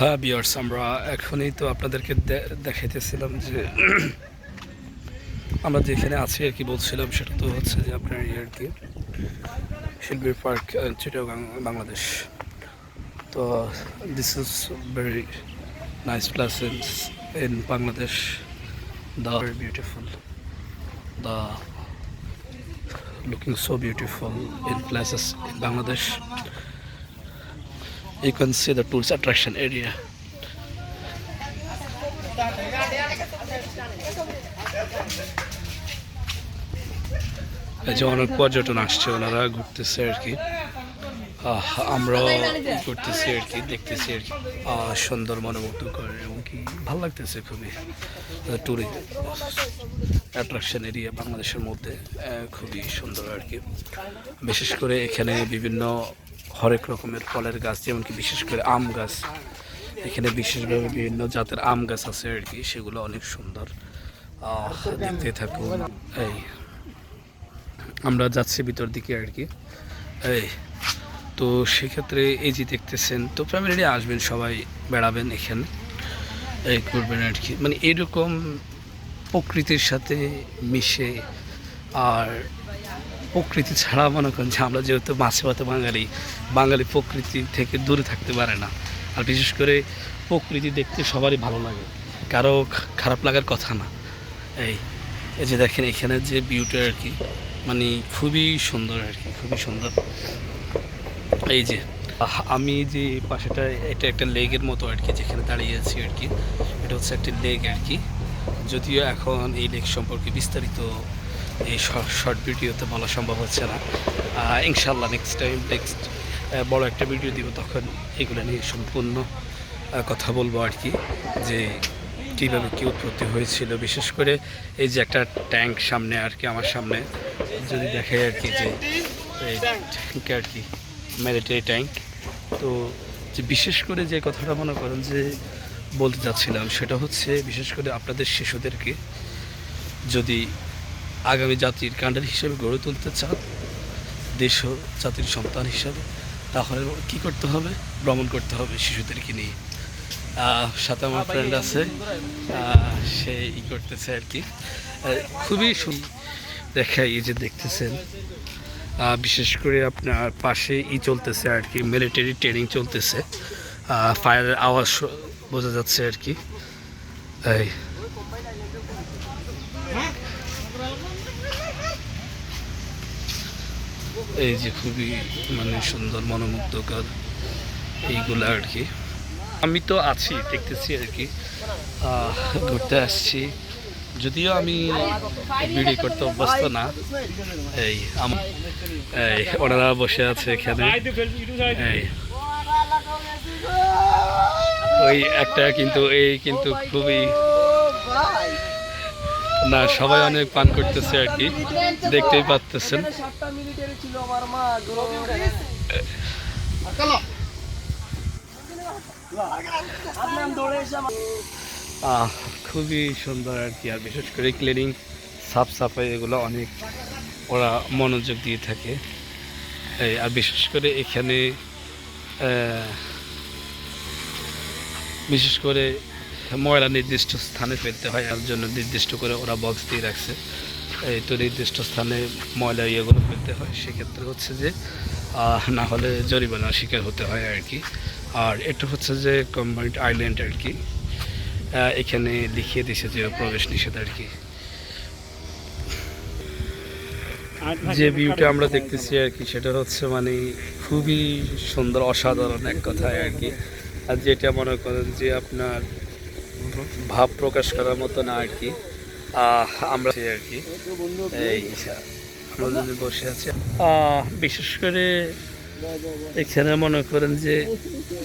হ্যাঁ বিয়ার্স আমরা এখনই তো আপনাদেরকে দেখাইতেছিলাম যে আমরা যেখানে আছি আর কি বলছিলাম সেটা তো হচ্ছে যে আপনার ইয়ে আর কি, শিল্পী পার্ক চিটাগাং, বাংলাদেশ। তো this is very nice place in in Bangladesh the very beautiful the looking so beautiful in places in Bangladesh. You can see the tourist attraction area. যে অনেক পর্যটন আসছে, ওনারা ঘুরতেছে আর কি। আমরাও ই করতেছি আর কি, দেখতেছি আর কি। সুন্দর মনোমুগ্ধকর এবং কি ভালো লাগতেছে খুবই ট্যুরি অ্যাট্রাকশন এরিয়া বাংলাদেশের মধ্যে খুবই সুন্দর আর কি। বিশেষ করে এখানে বিভিন্ন হরেক রকমের ফলের গাছ যেমন কি বিশেষ করে আম গাছ। এখানে বিশেষভাবে বিভিন্ন জাতের আম গাছ আছে আর কি, সেগুলো অনেক সুন্দর। দেখতে থাকুন, এই। আমরা যাচ্ছি ভিতর দিকে আর কি। এই, তো সেক্ষেত্রে এই যে দেখতেছেন, তো ফ্যামিলি আসবেন, সবাই বেড়াবেন এখানে। এই করবেন আর কি। মানে এরকম প্রকৃতির সাথে মিশে আর প্রকৃতি ছাড়া মনে করেন যে আমরা যেহেতু মাছে ভাতে বাঙালি বাঙালি প্রকৃতি থেকে দূরে থাকতে পারে না। আর বিশেষ করে প্রকৃতি দেখতে সবারই ভালো লাগে, কারও খারাপ লাগার কথা না। এই এই যে দেখেন এখানে যে ভিউটা আর কি মানে খুবই সুন্দর আর কি, খুবই সুন্দর। এই যে আমি যে পাশেটা, এটা একটা লেগের মতো আর কি, যেখানে দাঁড়িয়ে আছি আর কি, এটা হচ্ছে একটা লেগ আর কি। যদিও এখন এই লেগ সম্পর্কে বিস্তারিত এই শর্ট ভিডিওতে বলা সম্ভব হচ্ছে না। ইনশাল্লাহ নেক্সট টাইম নেক্সট বড় একটা ভিডিও দিব তখন এগুলো নিয়ে সম্পূর্ণ কথা বলব আর কি, যে কীভাবে কী উৎপত্তি হয়েছিল। বিশেষ করে এই যে একটা ট্যাঙ্ক সামনে আর কি, আমার সামনে, যদি দেখে আর কি যে ট্যাঙ্ক আর কি মিলিটারি ট্যাঙ্ক তো যে বিশেষ করে যে কথাটা মনে করেন যে বলতে যাচ্ছিলাম সেটা হচ্ছে বিশেষ করে আপনাদের শিশুদেরকে যদি আগামী জাতির কাণ্ডার হিসেবে গড়ে তুলতে চান দেশ ও জাতির সন্তান হিসাবে তাহলে কি করতে হবে? ভ্রমণ করতে হবে শিশুদেরকে নিয়ে। সাথে আমার ফ্রেন্ড আছে সে ই করতেছে আর কি। খুবই সুন্দর দেখাই এই যে দেখতেছেন। বিশেষ করে আপনার পাশে ই চলতেছে আর কি মিলিটারি ট্রেনিং চলতেছে। ফায়ারের আওয়াজ বোঝা যাচ্ছে আর কি। এই। এই যে খুবই মানে সুন্দর মনোমুগ্ধকর এইগুলো আর কি। আমি তো আছি, দেখতেছি আর কি। ঘুরতে আসছি। যদিও আমি ভিডিও করতে অভ্যস্ত না। এই এই ওনারা বসে আছে এখানে। এই। ওই একটা কিন্তু, এই কিন্তু খুবই না সবাই অনেক পান করতেছে আর কি। দেখতেই আহ, খুবই সুন্দর আর কি আর বিশেষ করে ক্লিনিং সাফ সাফাই এগুলো অনেক ওরা মনোযোগ দিয়ে থাকে। আর বিশেষ করে এখানে বিশেষ করে ময়লা নির্দিষ্ট স্থানে ফেলতে হয়, এর জন্য নির্দিষ্ট করে ওরা বক্স দিয়ে রাখছে। এই তো নির্দিষ্ট স্থানে ময়লা ইয়েগুলো ফেলতে হয়। সেক্ষেত্রে হচ্ছে যে না হলে জরিমানার শিকার হতে হয় আর কি। আর এটা হচ্ছে যে কম্বাইন্ড আইল্যান্ড আর কি। এখানে লিখিয়ে দিয়েছে যে প্রবেশ নিষেধ আর কি। যে ভিউটা আমরা দেখতেছি আর কি, সেটা হচ্ছে মানে খুবই সুন্দর, অসাধারণ এক কথায় আর কি। আর যেটা মনে করেন যে আপনার ভাব প্রকাশ করার মতো না আর কি। আমরা আর কি। এই, আমরা বসে আছি। বিশেষ করে এখানে মনে করেন যে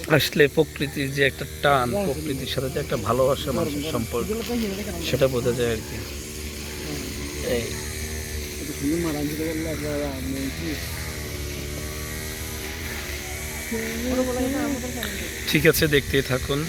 আসলে প্রকৃতির যে একটা টান, প্রকৃতির সাথে যে একটা ভালোবাসা মানুষের সম্পর্ক, সেটা বোঝা যায় আর কি। এই। ঠিক আছে, দেখতেই থাকুন।